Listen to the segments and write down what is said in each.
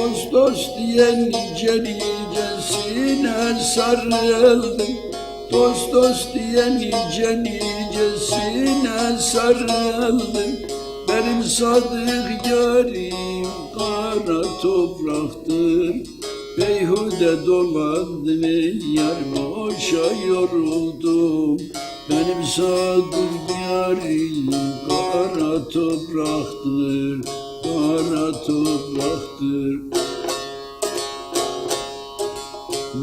Dost dost diyen nice nicesine sarıldım Dost dost diyen nice nicesine sarıldım Benim sadık yarim kara topraktır. Beyhude dolandım ey boşa yoruldum. Benim sadık yarim kara topraktır Kara topraktır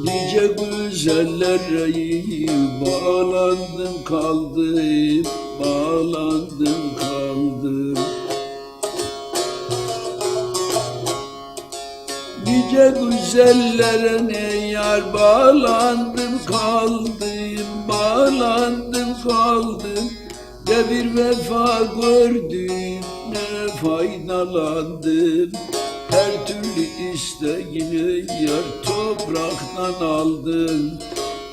Nice güzellere bağlandım kaldım Bağlandım kaldım. Nice güzellere ne yar bağlandım kaldım Bağlandım kaldım Ne bir vefa gördüm ne faydalandım. Her türlü isteğini yar topraktan aldım.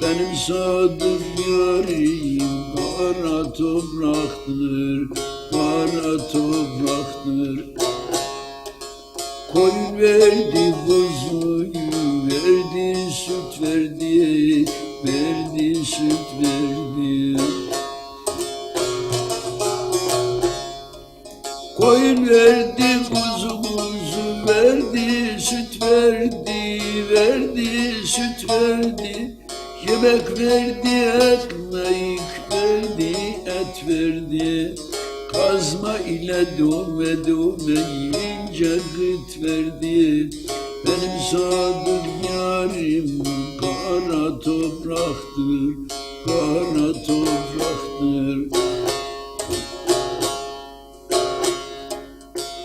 Benim sadık yarim kara topraktır Kara topraktır. Koyun verdi kuzuyu verdi süt verdi Koyun verdi kuzu kuzu verdi süt verdi verdi süt verdi. Yemek verdi ekmek verdi et verdi. Kazma ile dövme dövme yiyince gıt verdi. Benim sadık yarim kara topraktır Kara topraktır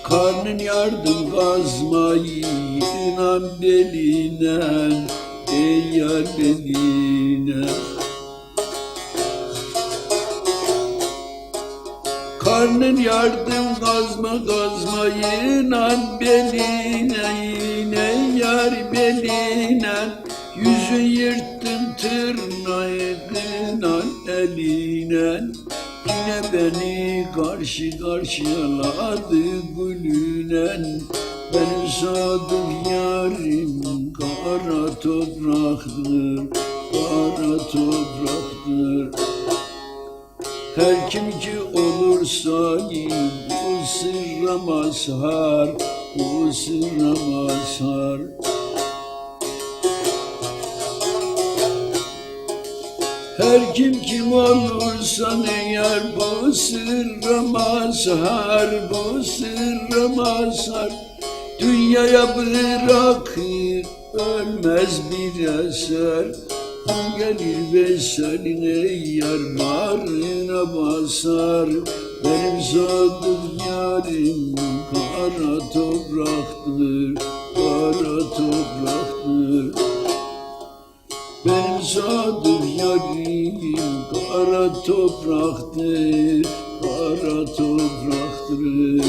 Karnın yardım kazmayı inan beline Ey yar beline. Karnın yardım kazma kazma inan beline Yine yar beline. Yüzü yırttın tırnağı kınan eline Yine beni karşı karşıyaladı gülünen Benim sadık yarim kara topraktır Kara topraktır her kim ki olursa bu sırra mazhar, bu sırra mazhar. Her kim kim olursa ne yar bu sırra mazhar, bu sırra mazhar. Dünyaya bırakır ölmez bir eser. Gelir ve senin ey yar bağrına basar. Benim sadık yarim kara topraktır, kara topraktır. Benim sadık yarim kara topraktır, kara topraktır.